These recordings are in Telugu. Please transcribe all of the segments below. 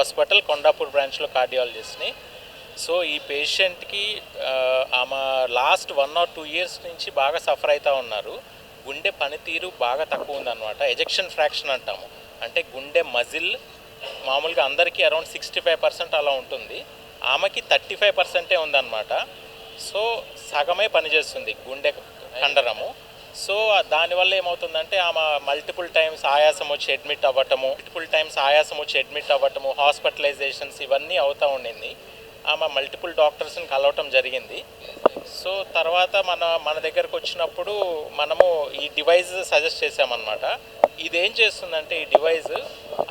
హాస్పిటల్ కొండాపూర్ బ్రాంచ్లో కార్డియాలజిస్ట్ని. సో ఈ పేషెంట్కి ఆమె last one or two years నుంచి బాగా సఫర్ అవుతూ ఉన్నారు. గుండె పనితీరు బాగా తక్కువ ఉందన్నమాట. ఎజెక్షన్ ఫ్రాక్షన్ అంటాము. అంటే గుండె మజిల్ మామూలుగా అందరికీ అరౌండ్ సిక్స్టీ ఫైవ్ పర్సెంట్ అలా ఉంటుంది. ఆమెకి థర్టీ ఫైవ్ పర్సెంటే ఉందన్నమాట. సో సగమే పనిచేస్తుంది గుండె కండరము. సో దానివల్ల ఏమవుతుందంటే ఆమె మల్టిపుల్ టైమ్స్ ఆయాసం వచ్చి అడ్మిట్ అవ్వటము మల్టిపుల్ టైమ్స్ ఆయాసం వచ్చి అడ్మిట్ అవ్వటము హాస్పిటలైజేషన్స్ ఇవన్నీ అవుతూ ఉండింది. ఆమె మల్టిపుల్ డాక్టర్స్ని కలవటం జరిగింది. సో తర్వాత మన మన దగ్గరకు వచ్చినప్పుడు మనము ఈ డివైస్ సజెస్ట్ చేసామన్నమాట ఇది ఏం చేస్తుందంటే ఈ డివైస్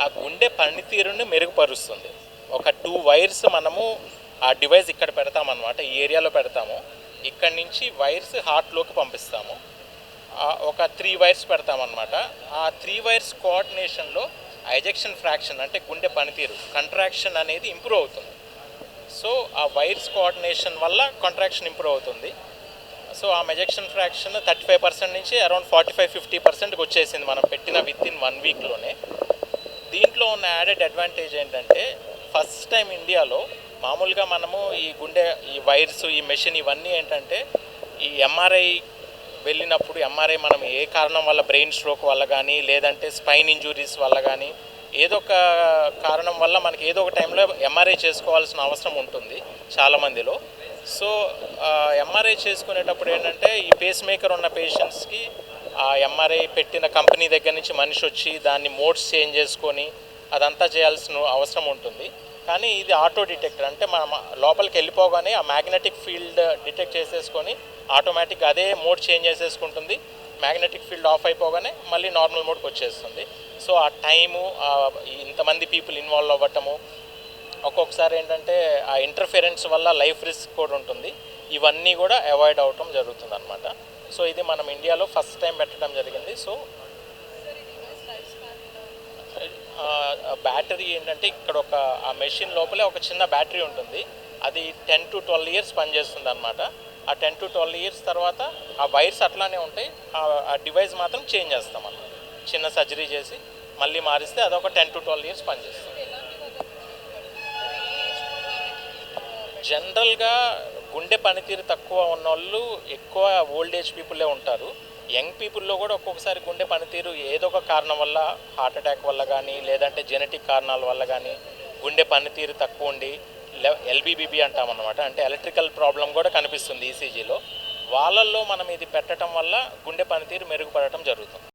ఆ గుండె పనితీరుని మెరుగుపరుస్తుంది. ఒక టూ వైర్స్ మనము ఆ డివైస్ ఇక్కడ పెడతామన్నమాట ఈ ఏరియాలో పెడతాము. ఇక్కడ నుంచి వైర్స్ హార్ట్లోకి పంపిస్తాము. ఒక త్రీ వైర్స్ పెడతామన్నమాట. ఆ త్రీ వైర్స్ కోఆర్డినేషన్లో ఐజెక్షన్ ఫ్రాక్షన్ అంటే గుండె పనితీరు కంట్రాక్షన్ అనేది ఇంప్రూవ్ అవుతుంది. సో ఆ వైర్స్ కోఆర్డినేషన్ వల్ల కాంట్రాక్షన్ ఇంప్రూవ్ అవుతుంది. సో ఆ ejection fraction thirty five percent నుంచి అరౌండ్ ఫార్టీ ఫైవ్ ఫిఫ్టీ పర్సెంట్కి వచ్చేసింది మనం పెట్టిన విత్ ఇన్ వన్ వీక్లోనే దీంట్లో ఉన్న యాడెడ్ అడ్వాంటేజ్ ఏంటంటే ఫస్ట్ టైం ఇండియాలో మామూలుగా మనము ఈ గుండె ఈ వైర్స్ ఈ మెషిన్ ఇవన్నీ ఏంటంటే ఈ ఎంఆర్ఐ వెళ్ళినప్పుడు ఎంఆర్ఐ మనం ఏ కారణం వల్ల బ్రెయిన్ స్ట్రోక్ వల్ల కానీ లేదంటే స్పైన్ ఇంజురీస్ వల్ల కానీ ఏదో ఒక కారణం వల్ల మనకి ఏదో ఒక టైంలో ఎంఆర్ఐ చేసుకోవాల్సిన అవసరం ఉంటుంది చాలామందిలో. సో ఎంఆర్ఐ చేసుకునేటప్పుడు ఏంటంటే ఈ పేస్ మేకర్ ఉన్న పేషెంట్స్కి ఆ ఎంఆర్ఐ పెట్టిన కంపెనీ దగ్గర నుంచి మనిషి వచ్చి దాన్ని మోడ్స్ చేంజ్ చేసుకొని అదంతా చేయాల్సిన అవసరం ఉంటుంది. కానీ ఇది ఆటో డిటెక్టర్. అంటే మనం లోపలికి వెళ్ళిపోగానే ఆ మ్యాగ్నెటిక్ ఫీల్డ్ డిటెక్ట్ చేసేసుకొని ఆటోమేటిక్ అదే మోడ్ చేంజ్ చేసేసుకుంటుంది. మ్యాగ్నెటిక్ ఫీల్డ్ ఆఫ్ అయిపోగానే మళ్ళీ నార్మల్ మోడ్కి వచ్చేస్తుంది. సో ఆ టైము ఇంతమంది పీపుల్ ఇన్వాల్వ్ అవ్వటము ఒక్కొక్కసారి ఏంటంటే ఆ ఇంటర్ఫిరెన్స్ వల్ల లైఫ్ రిస్క్ కూడా ఉంటుంది. ఇవన్నీ కూడా అవాయిడ్ అవటం జరుగుతుంది అనమాట సో ఇది మనం ఇండియాలో ఫస్ట్ టైం పెట్టడం జరిగింది. సో బ్యాటరీ ఏంటంటే ఇక్కడ ఒక ఆ మెషిన్ లోపలే ఒక చిన్న బ్యాటరీ ఉంటుంది. అది టెన్ టు ట్వెల్వ్ ఇయర్స్ పనిచేస్తుంది అనమాట ఆ టెన్ టు ట్వెల్వ్ ఇయర్స్ తర్వాత ఆ వైర్స్ అట్లానే ఉంటాయి. ఆ- ఆ డివైస్ మాత్రం చేంజ్ చేస్తాం అన్నమాట. చిన్న సర్జరీ చేసి మళ్ళీ మారిస్తే అదొక టెన్ టు ట్వెల్వ్ ఇయర్స్ పనిచేస్తుంది. జనరల్గా గుండె పనితీరు తక్కువ ఉన్న వాళ్ళు ఎక్కువ ఓల్డ్ ఏజ్ పీపులే ఉంటారు. యంగ్ పీపుల్లో కూడా ఒక్కొక్కసారి గుండె పనితీరు ఏదో ఒక కారణం వల్ల హార్ట్ అటాక్ వల్ల కానీ లేదంటే జెనెటిక్ కారణాల వల్ల కానీ గుండె పనితీరు తక్కువ ఉండి ఎల్బీబీబీ అంటామన్నమాట అంటే ఎలక్ట్రికల్ ప్రాబ్లం కూడా కనిపిస్తుంది ఈసీజీలో. వాళ్ళల్లో మనం ఇది పెట్టడం వల్ల గుండె పనితీరు మెరుగుపడటం జరుగుతుంది.